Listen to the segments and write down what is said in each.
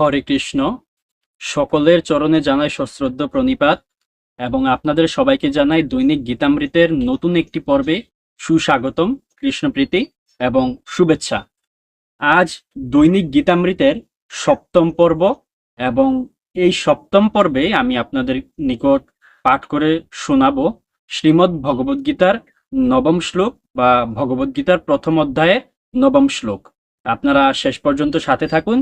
হরে কৃষ্ণ। সকলের চরণে জানাই সশ্রদ্ধ প্রণিপাত এবং আপনাদের সবাইকে জানাই দৈনিক গীতামৃতের নতুন একটি পর্বে সুস্বাগতম, কৃষ্ণপ্রীতি এবং শুভেচ্ছা। আজ দৈনিক গীতামৃতের সপ্তম পর্ব এবং এই সপ্তম পর্বে আমি আপনাদের নিকট পাঠ করে শোনাবো শ্রীমদ্ ভগবদ্গীতার নবম শ্লোক বা ভগবদ্গীতার প্রথম অধ্যায়ে নবম শ্লোক। আপনারা শেষ পর্যন্ত সাথে থাকুন।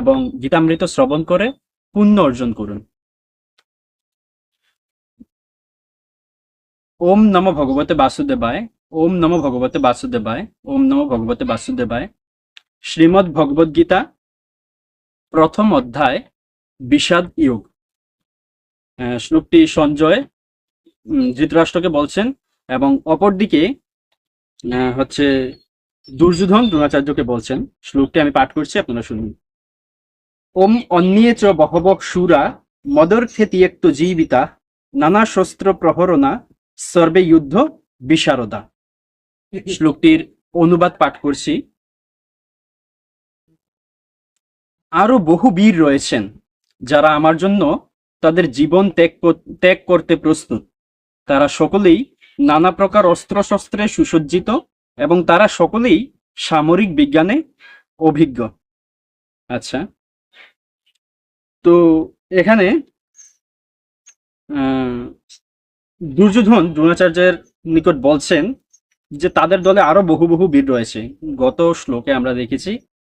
এবং গীতামৃত শ্রবণ করে পুণ্য অর্জন করুন। ওম নম ভগবতে বাসুদেবায়, ওম নম ভগবতে বাসুদেবায়, ওম নম ভগবতে বাসুদেবায়। শ্রীমদ্ ভগবদ গীতা, প্রথম অধ্যায়, বিষাদ ইয়োগ। শ্লোকটি সঞ্জয় ধৃতরাষ্ট্রকে বলছেন এবং অপরদিকে হচ্ছে দুর্যোধন দ্রোণাচার্যকে বলছেন। শ্লোকটি আমি পাঠ করছি, আপনারা শুনুন। ওম অন্যে চ বহবক সুরা মদর্থে ত্যক্ত জীবিতা, নানা শস্ত্র প্রহরণা, সর্বে যুদ্ধ বিশারদা। শ্লোকটির অনুবাদ পাঠ করছি। আরও বহু বীর রয়েছেন, যারা আমার জন্য তাদের জীবন ত্যাগ ত্যাগ করতে প্রস্তুত। তারা সকলেই নানা প্রকার অস্ত্রশস্ত্রে সুসজ্জিত এবং তারা সকলেই সামরিক বিজ্ঞানে অভিজ্ঞ। আচ্ছা। তো এখানে দুর্যোধন দ্রোণাচার্যের নিকট বলছেন যে তাদের দলে আরও বহু বহু বীর রয়েছে। গত শ্লোকে আমরা দেখেছি,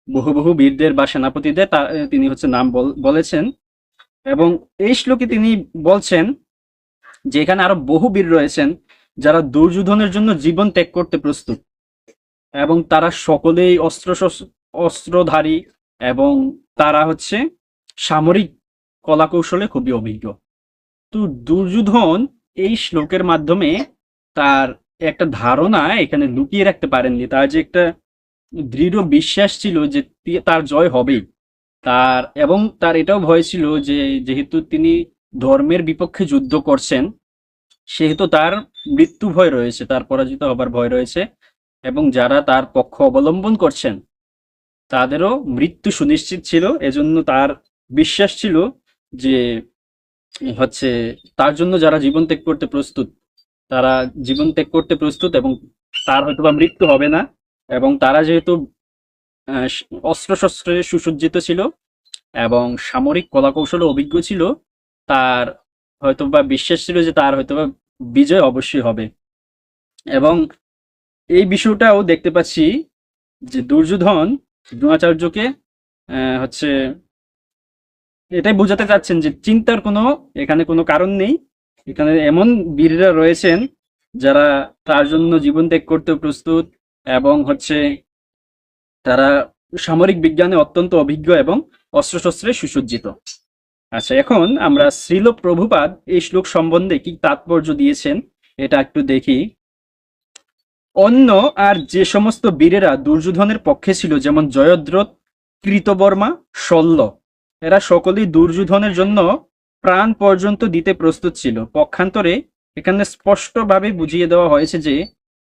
বহু বহু বীরদের বা সেনাপতিদের তিনি হচ্ছে নাম বল- বলেছেন এবং এই শ্লোকে তিনি বলছেন যে এখানে আরও বহু বীর রয়েছেন যারা দুর্যোধনের জন্য জীবন ত্যাগ করতে প্রস্তুত এবং তারা সকলেই অস্ত্র অস্ত্রধারী এবং তারা হচ্ছে সামরিক কলাকৌশলে খুবই অভিজ্ঞ। তো দুর্যোধন এই শ্লোকের মাধ্যমে তার একটা ধারণা এখানে লুকিয়ে রাখতে পারেননি। তার যে একটা দৃঢ় বিশ্বাস ছিল যে তার জয় হবেই। তার, এবং তার এটাও ভয় ছিল যে যেহেতু তিনি ধর্মের বিপক্ষে যুদ্ধ করছেন, সেহেতু তার মৃত্যু ভয় রয়েছে, তার পরাজিত হবার ভয় রয়েছে, এবং যারা তার পক্ষ অবলম্বন করছেন, তাদেরও মৃত্যু সুনিশ্চিত ছিল। এজন্য তার বিশ্বাস ছিল যে হচ্ছে তার জন্য যারা জীবন ত্যাগ করতে প্রস্তুত, তারা জীবন ত্যাগ করতে প্রস্তুত এবং তার হয়তো বা মৃত্যু হবে না এবং তারা যেহেতু অস্ত্র শস্ত্রে সুসজ্জিত ছিল এবং সামরিক কলাকৌশলে অভিজ্ঞ ছিল, তার হয়তো বা বিশ্বাস ছিল যে তার হয়তোবা বিজয় অবশ্যই হবে। এবং এই বিষয়টাও দেখতে পাচ্ছি যে দুর্যোধন দ্রোণাচার্যকে হচ্ছে এটাই বোঝাতে চাচ্ছেন যে চিন্তার কোনো, এখানে কোনো কারণ নেই। এখানে এমন বীররা রয়েছেন যারা তার জন্য জীবন ত্যাগ করতে প্রস্তুত এবং হচ্ছে তারা সামরিক বিজ্ঞানে অত্যন্ত অভিজ্ঞ এবং অস্ত্রশস্ত্রে সুসজ্জিত। আচ্ছা এখন আমরা শ্রীল প্রভুপাদ এই শ্লোক সম্বন্ধে কি তাৎপর্য দিয়েছেন এটা একটু দেখি। অন্য আর যে সমস্ত বীরেরা দুর্যোধনের পক্ষে ছিল, যেমন জয়দ্রথ, কৃতবর্মা শল্য এরা সকলেই দুর্যোধনের জন্য প্রাণ পর্যন্ত দিতে প্রস্তুত ছিল। পক্ষান্তরে এখানে স্পষ্টভাবে বুঝিয়ে দেওয়া হয়েছে যে,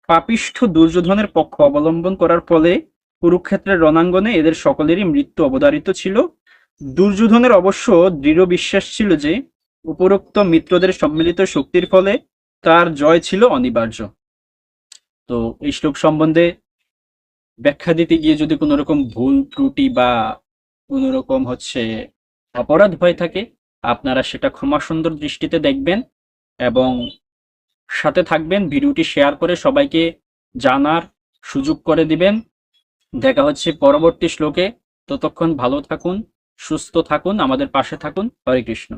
পাপিষ্ঠ দুর্যোধনের পক্ষ অবলম্বন করার ফলে কুরুক্ষেত্রের রণাঙ্গনে এদের সকলেরই মৃত্যু অবধারিত ছিল। দুর্যোধনের অবশ্য দৃঢ় বিশ্বাস ছিল যে, উপরোক্ত মিত্রদের সম্মিলিত শক্তির ফলে তার জয় ছিল অনিবার্য। তো এই শ্লোক সম্বন্ধে ব্যাখ্যা দিতে গিয়ে যদি কোনো রকম ভুল, ত্রুটি বা কোনো রকম হচ্ছে অপরাধ হয়ে থাকে, আপনারা সেটা ক্ষমা সুন্দর দৃষ্টিতে দেখবেন এবং সাথে থাকবেন, ভিডিওটি শেয়ার করে সবাইকে জানার সুযোগ করে দিবেন। দেখা হচ্ছে পরবর্তী শ্লোকে। ততক্ষণ ভালো থাকুন, সুস্থ থাকুন, আমাদের পাশে থাকুন। হরে কৃষ্ণ।